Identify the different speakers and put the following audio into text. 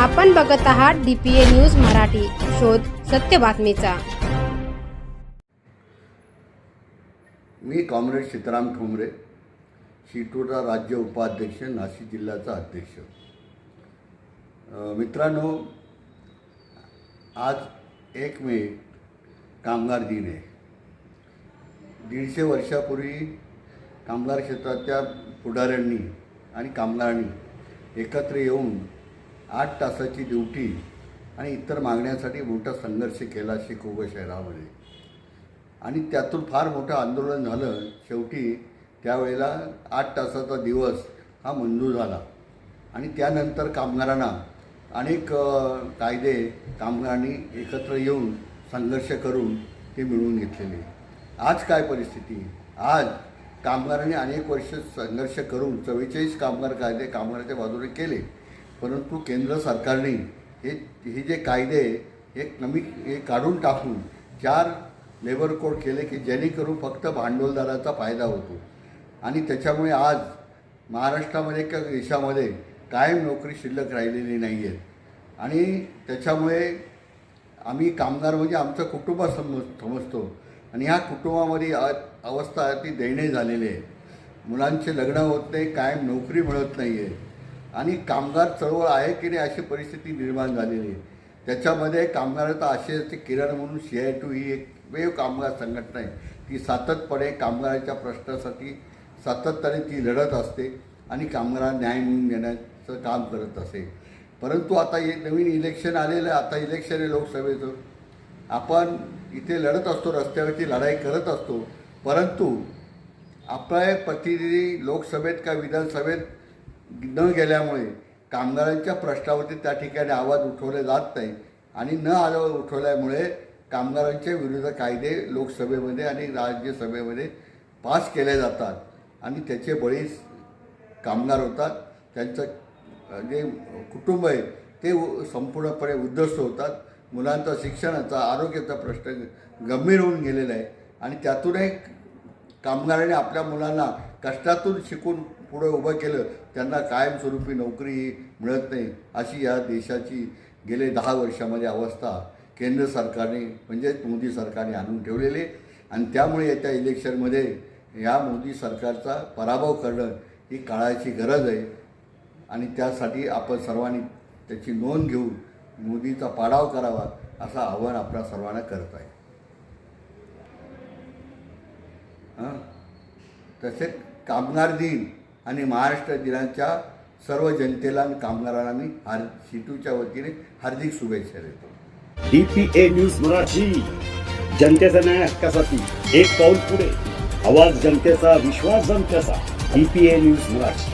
Speaker 1: आपण बघत आहात डीपीए न्यूज मराठी. शोध सत्य बातमीचा.
Speaker 2: मी कॉम्रेड सीताराम ठुमरे शिटूरचा राज्य उपाध्यक्ष नाशिक जिल्ह्याचा अध्यक्ष. मित्रांनो आज एक मे कामगार दिन आहे. दीडशे वर्षापूर्वी कामगार क्षेत्राच्या पुढाऱ्यांनी आणि कामगारांनी एकत्र येऊन आठ तासाची ड्युटी आणि इतर मागण्यासाठी मोठा संघर्ष केला शिकोबा शहरामध्ये. आणि त्यातून फार मोठं आंदोलन झालं. शेवटी त्यावेळेला आठ तासाचा दिवस हा मंजूर झाला. आणि त्यानंतर कामगारांना अनेक कायदे कामगारांनी एकत्र येऊन संघर्ष करून ते मिळवून घेतलेले. आज काय परिस्थिती? आज कामगारांनी अनेक वर्ष संघर्ष करून चव्वेचाळीस कामगार कायदे कामगाराच्या बाजूने केले. परंतु केंद्र सरकारने हे हे जे कायदे हे कमी हे काढून टाकून चार लेबर कोड केले की जेणेकरून फक्त भांडवलदाराचा फायदा होतो. आणि त्याच्यामुळे आज महाराष्ट्रामध्ये किंवा देशामध्ये कायम नोकरी शिल्लक राहिलेली नाही आहे. आणि त्याच्यामुळे आम्ही कामगार म्हणजे आमचं कुटुंब समज समजतो. आणि ह्या कुटुंबामध्ये अवस्था ती दयनीय झालेली आहे. मुलांचे लग्न होत नाही कायम नोकरी मिळत नाही आहे आणि कामगार चळवळ आहे की नाही अशी परिस्थिती निर्माण झालेली आहे. त्याच्यामध्ये कामगाराचा आशयाचे किरण म्हणून सी आय टू ही एक वेव कामगार संघटना आहे. ती सातत्यपणे कामगाराच्या प्रश्नासाठी सातत्याने ती लढत असते आणि कामगारांना न्याय मिळवून देण्याचं काम करत असे. परंतु आता हे नवीन इलेक्शन आलेलं आहे आता इलेक्शन आहे लोकसभेचं. आपण इथे लढत असतो रस्त्यावरती लढाई करत असतो. परंतु आपले प्रतिनिधी लोकसभेत का विधानसभेत न गेल्यामुळे कामगारांच्या प्रश्नावरती त्या ठिकाणी आवाज उठवले जात नाही आणि न आवाज उठवल्यामुळे कामगारांच्या विरुद्ध कायदे लोकसभेमध्ये आणि राज्यसभेमध्ये पास केले जातात आणि त्याचे बळी कामगार होतात. त्यांचं जे कुटुंब आहे ते संपूर्णपणे उद्ध्वस्त होतात. मुलांचा शिक्षणाचा आरोग्याचा प्रश्न गंभीर होऊन गेलेला आहे आणि त्यातून एक कामगाराने आपल्या मुलांना कष्टातून शिकून पुढे उभं केलं त्यांना कायमस्वरूपी नोकरी मिळत नाही अशी या देशाची गेले दहा वर्षामध्ये अवस्था केंद्र सरकारने म्हणजेच मोदी सरकारने आणून ठेवलेली. आणि त्यामुळे येत्या इलेक्शनमध्ये या मोदी सरकारचा पराभव करणं ही काळाची गरज आहे. आणि त्यासाठी आपण सर्वांनी त्याची नोंद घेऊन मोदीचा पाडाव करावा असं आव्हान आपल्या सर्वांना करत आहे. हां? तसेच कामगार दिन आणि महाराष्ट्र दिनाच्या सर्व जनतेला आणि कामगारांना मी हार सिटूच्या वतीने हार्दिक शुभेच्छा देतो.
Speaker 3: E P A news Marathi. जनतेचा न्याय हक्कासाठी एक पाऊल पुढे. आवाज जनतेचा विश्वास जनतेचा. M P A news Marathi.